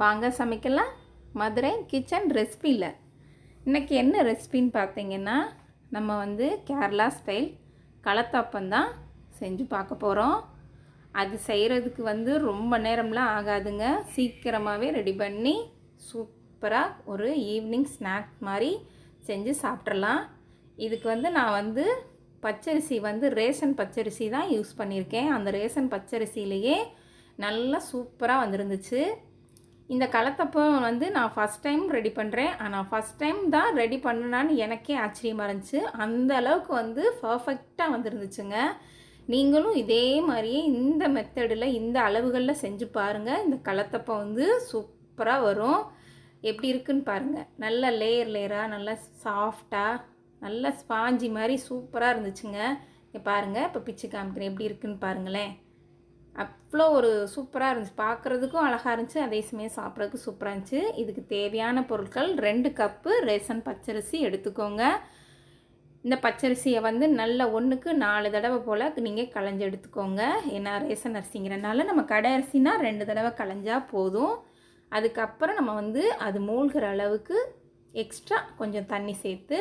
வாங்க சமைக்கலாம். மதுரை கிச்சன் ரெசிபியில் இன்றைக்கி என்ன ரெசிபின்னு பார்த்தீங்கன்னா நம்ம வந்து கேரளா ஸ்டைல் களத்தாப்பம் தான் செஞ்சு பார்க்க போகிறோம் அது செய்கிறதுக்கு வந்து ரொம்ப நேரம்லாம் ஆகாதுங்க. சீக்கிரமாகவே ரெடி பண்ணி சூப்பராக ஒரு ஈவினிங் ஸ்நாக் மாதிரி செஞ்சு சாப்பிட்றலாம் இதுக்கு வந்து நான் வந்து பச்சரிசி வந்து ரேஷன் பச்சரிசி தான் யூஸ் பண்ணியிருக்கேன். அந்த ரேஷன் பச்சரிசியிலையே நல்லா சூப்பராக வந்துருந்துச்சு. இந்த கலத்தப்பம் வந்து நான் ஃபஸ்ட் டைம் ரெடி பண்ணுறேன் ஆனால் ஃபஸ்ட் டைம் தான் ரெடி பண்ணுனான்னு எனக்கே ஆச்சரியமாக இருந்துச்சு. அந்த அளவுக்கு வந்து பர்ஃபெக்டாக வந்துருந்துச்சுங்க. நீங்களும் இதே மாதிரியே இந்த மெத்தடில் இந்த அளவுகளில் செஞ்சு பாருங்கள் இந்த கலத்தப்பம் வந்து சூப்பராக வரும். எப்படி இருக்குன்னு பாருங்கள் நல்ல லேயர் லேயராக நல்லா சாஃப்டாக நல்ல ஸ்பாஞ்சி மாதிரி சூப்பராக இருந்துச்சுங்க. இங்கே பாருங்கள் இப்போ பிச்சு காமிக்கிறேன். எப்படி இருக்குன்னு பாருங்களேன். அவ்வளோ ஒரு சூப்பராக இருந்துச்சு. பார்க்குறதுக்கும் அழகாக இருந்துச்சு. அதே சமயம் சாப்பிட்றதுக்கும் சூப்பராக இருந்துச்சு. இதுக்கு தேவையான பொருட்கள் ரெண்டு கப்பு ரேசன் பச்சரிசி எடுத்துக்கோங்க. இந்த பச்சரிசியை வந்து நல்ல ஒன்றுக்கு நாலு தடவை போல் நீங்கள் களைஞ்சி எடுத்துக்கோங்க. ஏன்னா ரேசன் அரிசிங்கிறனால நம்ம கடை அரிசினா ரெண்டு தடவை களைஞ்சா போதும். அதுக்கப்புறம் நம்ம வந்து அது மூழ்கிற அளவுக்கு எக்ஸ்ட்ரா கொஞ்சம் தண்ணி சேர்த்து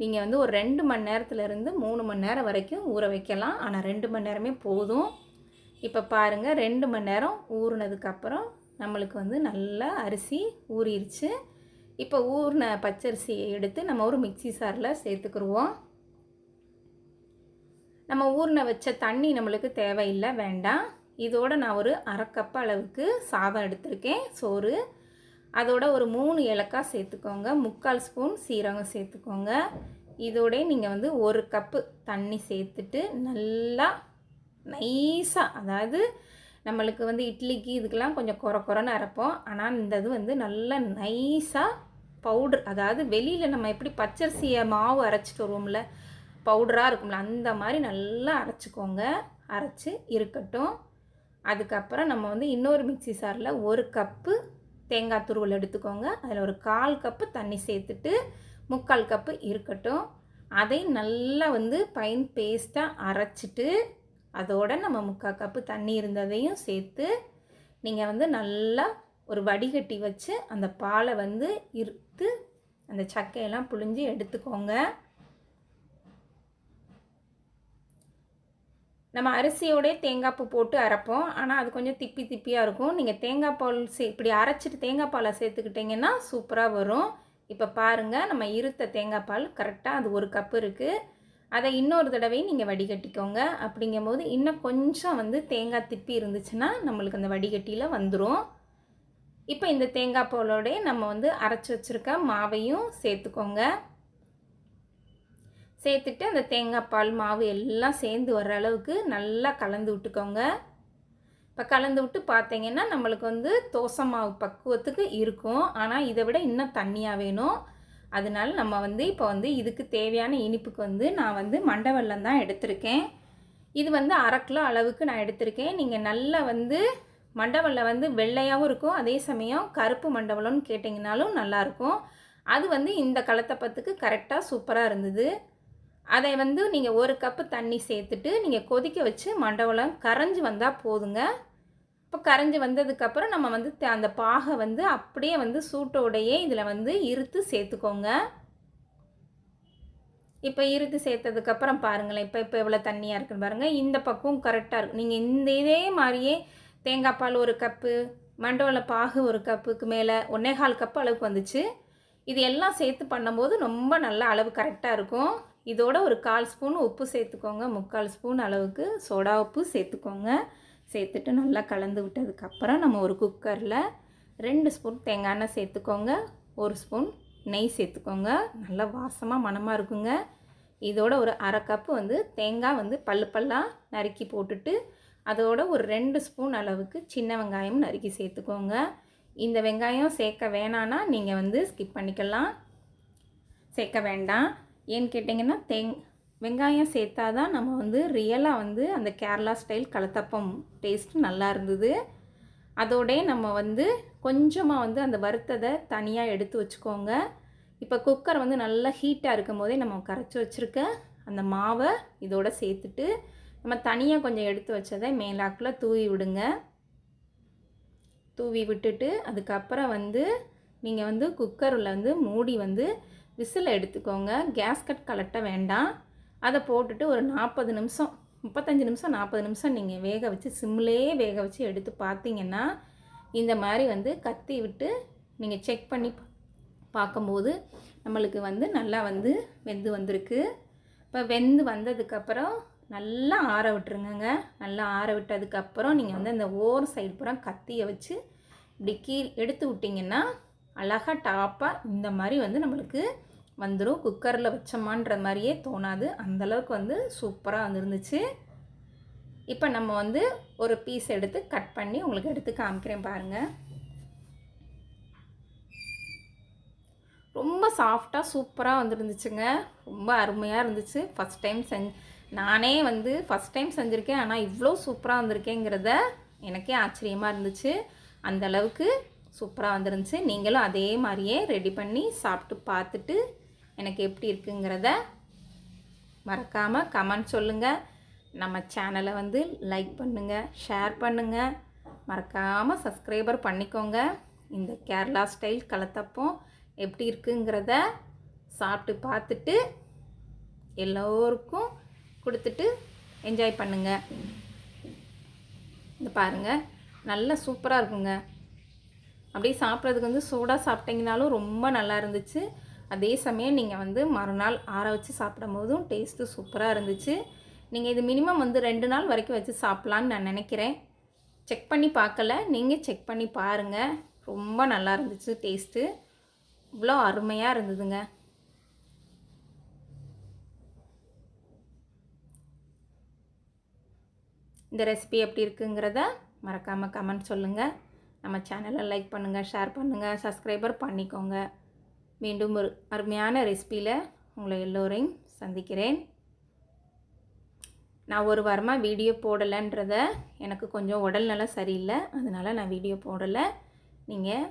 நீங்கள் வந்து ஒரு ரெண்டு மணி நேரத்துலேருந்து மூணு மணி நேரம் வரைக்கும் ஊற வைக்கலாம். ஆனால் ரெண்டு மணி நேரமே போதும். இப்போ பாருங்கள் ரெண்டு மணி நேரம் ஊறினதுக்கப்புறம் நம்மளுக்கு வந்து நல்லா அரிசி ஊறிடுச்சு இப்போ ஊறின பச்சரிசியை எடுத்து நம்ம ஒரு மிக்சி சாரில் சேர்த்துக்குருவோம். நம்ம ஊறின வச்ச தண்ணி நம்மளுக்கு தேவையில்லை வேண்டாம். இதோட நான் ஒரு அரை அளவுக்கு சாதம் எடுத்திருக்கேன் சோறு. அதோட ஒரு மூணு ஏலக்காய் சேர்த்துக்கோங்க முக்கால் ஸ்பூன் சீரகம் சேர்த்துக்கோங்க. இதோட நீங்கள் வந்து ஒரு கப்பு தண்ணி சேர்த்துட்டு நல்லா நைஸாக அதாவது நம்மளுக்கு வந்து இட்லிக்கு இதுக்கெல்லாம் கொஞ்சம் குறை குறைன்னு அரைப்போம். ஆனால் இந்த இது வந்து நல்லா நைஸாக பவுட்ரு அதாவது வெளியில் நம்ம எப்படி பச்சரிசியை மாவு அரைச்சிட்டு வருவோம்ல பவுடராக இருக்கும்ல அந்த மாதிரி நல்லா அரைச்சிக்கோங்க. அரைச்சி இருக்கட்டும். அதுக்கப்புறம் நம்ம வந்து இன்னொரு மிக்சி சாரில் ஒரு கப்பு தேங்காய் துருவல் எடுத்துக்கோங்க. அதில் ஒரு கால் கப்பு தண்ணி சேர்த்துட்டு முக்கால் கப்பு இருக்கட்டும். அதை நல்லா வந்து பைன் பேஸ்ட்டாக அரைச்சிட்டு அதோட நம்ம முக்கால் கப்பு தண்ணி இருந்ததையும் சேர்த்து நீங்கள் வந்து நல்லா ஒரு வடிகட்டி வச்சு அந்த பாலை வந்து இருத்து அந்த சக்கையெல்லாம் புழிஞ்சு எடுத்துக்கோங்க. நம்ம அரிசியோடய தேங்காய் பூ போட்டு அரைப்போம். ஆனால் அது கொஞ்சம் திப்பி திப்பியாக இருக்கும். நீங்கள் தேங்காய் பால் சே இப்படி அரைச்சிட்டு தேங்காய் பாலை சேர்த்துக்கிட்டிங்கன்னா சூப்பராக வரும். இப்போ பாருங்கள் நம்ம இருத்த தேங்காய் பால் கரெக்டாக அது ஒரு கப்பு இருக்குது அதை இன்னொரு தடவையும் நீங்கள் வடிகட்டிக்கோங்க. அப்படிங்கும் போது இன்னும் கொஞ்சம் வந்து தேங்காய் திப்பி இருந்துச்சுன்னா நம்மளுக்கு அந்த வடிகட்டியில் வந்துடும் இப்போ இந்த தேங்காய் பாலோடய நம்ம வந்து அரைச்சி வச்சுருக்க மாவையும் சேர்த்துக்கோங்க. சேர்த்துட்டு அந்த தேங்காய் பால் மாவு எல்லாம் சேர்ந்து வர்ற அளவுக்கு நல்லா கலந்து விட்டுக்கோங்க. இப்போ கலந்து விட்டு பார்த்தீங்கன்னா நம்மளுக்கு வந்து தோசை மாவு பக்குவத்துக்கு இருக்கும். ஆனால் இதை விட இன்னும் தண்ணியாக வேணும். அதனால நம்ம வந்து இப்போ வந்து இதுக்கு தேவையான இனிப்புக்கு வந்து நான் வந்து மண்டவெல்லம் தான் எடுத்திருக்கேன். இது வந்து அரை கிலோ அளவுக்கு நான் எடுத்திருக்கேன். நீங்கள் நல்லா வந்து மண்டவெல்லம் வந்து வெள்ளையாகவும் இருக்கும். அதே சமயம் கருப்பு மண்டவெல்லம்னு கேட்டிங்கனாலும் நல்லாயிருக்கும் அது வந்து இந்த கலத்தப்பத்துக்கு கரெக்டாக சூப்பராக இருந்தது. அதை வந்து நீங்கள் ஒரு கப்பு தண்ணி சேர்த்துட்டு நீங்கள் கொதிக்க வச்சு மண்டவளம் கரைஞ்சி வந்தால் போதுங்க. இப்போ கரைஞ்சி வந்ததுக்கப்புறம் நம்ம வந்து அந்த பாகை வந்து அப்படியே வந்து சூட்டோடையே இதில் வந்து இருத்து சேர்த்துக்கோங்க. இப்போ இருத்து சேர்த்ததுக்கப்புறம் பாருங்களேன் இப்போ இப்போ எவ்வளோ தண்ணியாக இருக்குன்னு பாருங்கள் இந்த பக்கம் கரெக்டாக இருக்கும். நீங்கள் இந்த இதே மாதிரியே தேங்காய் பால் ஒரு கப்பு மண்டவள பாகு ஒரு கப்புக்கு மேலே ஒன்னே கால் கப்பு அளவுக்கு வந்துச்சு. இது எல்லாம் சேர்த்து பண்ணும்போது ரொம்ப நல்ல அளவு கரெக்டாக இருக்கும். இதோட ஒரு கால் ஸ்பூன் உப்பு சேர்த்துக்கோங்க. முக்கால் ஸ்பூன் அளவுக்கு சோடா உப்பு சேர்த்துக்கோங்க. சேர்த்துட்டு நல்லா கலந்து விட்டதுக்கப்புறம் நம்ம ஒரு குக்கரில் ரெண்டு ஸ்பூன் தேங்காய் எண்ணெய் சேர்த்துக்கோங்க ஒரு ஸ்பூன் நெய் சேர்த்துக்கோங்க. நல்லா வாசமாக மணமாக இருக்குங்க. இதோட ஒரு அரை கப்பு வந்து தேங்காய் வந்து பல்லு பல்லாக நறுக்கி போட்டுட்டு அதோட ஒரு ரெண்டு ஸ்பூன் அளவுக்கு சின்ன வெங்காயம் நறுக்கி சேர்த்துக்கோங்க. இந்த வெங்காயம் சேர்க்க வேணான்னா நீங்கள் வந்து ஸ்கிப் பண்ணிக்கலாம். சேர்க்க வேண்டாம். ஏன்னு கேட்டிங்கன்னா தேங் வெங்காயம் சேர்த்தா தான் நம்ம வந்து ரியலாக வந்து அந்த கேரளா ஸ்டைல் கலத்தப்பம் டேஸ்ட் நல்லா இருந்தது. அதோடே நம்ம வந்து கொஞ்சமாக வந்து அந்த வறுத்ததை தனியாக எடுத்து வச்சுக்கோங்க. இப்போ குக்கர் வந்து நல்லா ஹீட்டாக இருக்கும் போதே நம்ம கரைச்சி வச்சுருக்க அந்த மாவை இதோடு சேர்த்துட்டு நம்ம தனியாக கொஞ்சம் எடுத்து வச்சதை மேலாக்கில் தூவி விடுங்க. தூவி விட்டுட்டு அதுக்கப்புறம் வந்து நீங்கள் வந்து குக்கரில் வந்து மூடி வந்து விசில் எடுத்துக்கோங்க. கேஸ்கட் கலட்ட வேண்டாம். அதை போட்டுட்டு ஒரு நாற்பது நிமிஷம் முப்பத்தஞ்சு நிமிஷம் நாற்பது நிமிஷம் நீங்கள் வேக வச்சு சிம்லேயே வேக வச்சு எடுத்து பார்த்தீங்கன்னா இந்த மாதிரி வந்து கத்தி விட்டு நீங்கள் செக் பண்ணி பா- பார்க்கும்போது நம்மளுக்கு வந்து நல்லா வந்து வெந்து வந்திருக்கு. இப்போ வெந்து வந்ததுக்கப்புறம் நல்லா ஆற விட்டுருங்கங்க. நல்லா ஆற விட்டதுக்கப்புறம் நீங்கள் வந்து அந்த ஓர் சைடு பூரா கத்தியை வச்சு இப்படி கீழ் எடுத்து விட்டிங்கன்னா அழகாக டாப்பாக இந்த மாதிரி வந்து நம்மளுக்கு வந்துடும் குக்கரில் வச்சோமான்ற மாதிரியே தோணாது. அந்தளவுக்கு வந்து சூப்பராக வந்துருந்துச்சு. இப்போ நம்ம வந்து ஒரு பீஸ் எடுத்து கட் பண்ணி உங்களுக்கு எடுத்து காமிக்கிறேன் பாருங்கள் ரொம்ப சாஃப்டாக சூப்பராக வந்துருந்துச்சுங்க. ரொம்ப அருமையாக இருந்துச்சு. ஃபஸ்ட் டைம் செஞ் நானே வந்து ஃபஸ்ட் டைம் செஞ்சுருக்கேன். ஆனால் இவ்வளோ சூப்பராக வந்திருக்கேங்கிறத எனக்கே ஆச்சரியமாக இருந்துச்சு. அந்த அளவுக்கு சூப்பராக வந்துருந்துச்சு. நீங்களும் அதே மாதிரியே ரெடி பண்ணி சாப்பிட்டு பார்த்துட்டு எனக்கு எப்படி இருக்குங்கிறத மறக்காமல் கமெண்ட் சொல்லுங்கள் நம்ம சேனலை வந்து லைக் பண்ணுங்கள் ஷேர் பண்ணுங்கள் மறக்காமல் சப்ஸ்கிரைபர் பண்ணிக்கோங்க. இந்த கேரளா ஸ்டைல் கலத்தப்பம் எப்படி இருக்குங்கிறத சாப்பிட்டு பார்த்துட்டு எல்லோருக்கும் கொடுத்துட்டு என்ஜாய் பண்ணுங்கள் இந்த பாருங்கள் நல்லா சூப்பராக இருக்குங்க. அப்படியே சாப்பிட்றதுக்கு வந்து சூடாக சாப்பிட்டீங்கனாலும் ரொம்ப நல்லா இருந்துச்சு. அதே சமயம் நீங்கள் வந்து மறுநாள் ஆற வச்சு சாப்பிடும் போதும் டேஸ்ட்டு சூப்பராக இருந்துச்சு. நீங்கள் இது மினிமம் வந்து ரெண்டு நாள் வரைக்கும் வச்சு சாப்பிட்லான்னு நான் நினைக்கிறேன். செக் பண்ணி பார்க்கல. நீங்கள் செக் பண்ணி பாருங்கள் ரொம்ப நல்லா இருந்துச்சு டேஸ்ட்டு இவ்வளோ அருமையாக இருந்ததுங்க. இந்த ரெசிபி எப்படி இருக்குங்கிறத மறக்காமல் கமெண்ட் சொல்லுங்கள் நம்ம சேனலை லைக் பண்ணுங்கள் ஷேர் பண்ணுங்கள் சப்ஸ்கிரைபர் பண்ணிக்கோங்க. மீண்டும் ஒரு அருமையான ரெசிபியில் உங்களை எல்லோரையும் சந்திக்கிறேன். நான் ஒரு வாரமாக வீடியோ போடலைன்றத எனக்கு கொஞ்சம் உடல்நலம் சரியில்லை. அதனால் நான் வீடியோ போடலை. நீங்கள்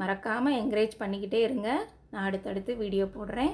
மறக்காமல் என்கரேஜ் பண்ணிக்கிட்டே இருங்க. நான் அடுத்தடுத்து வீடியோ போடுறேன்.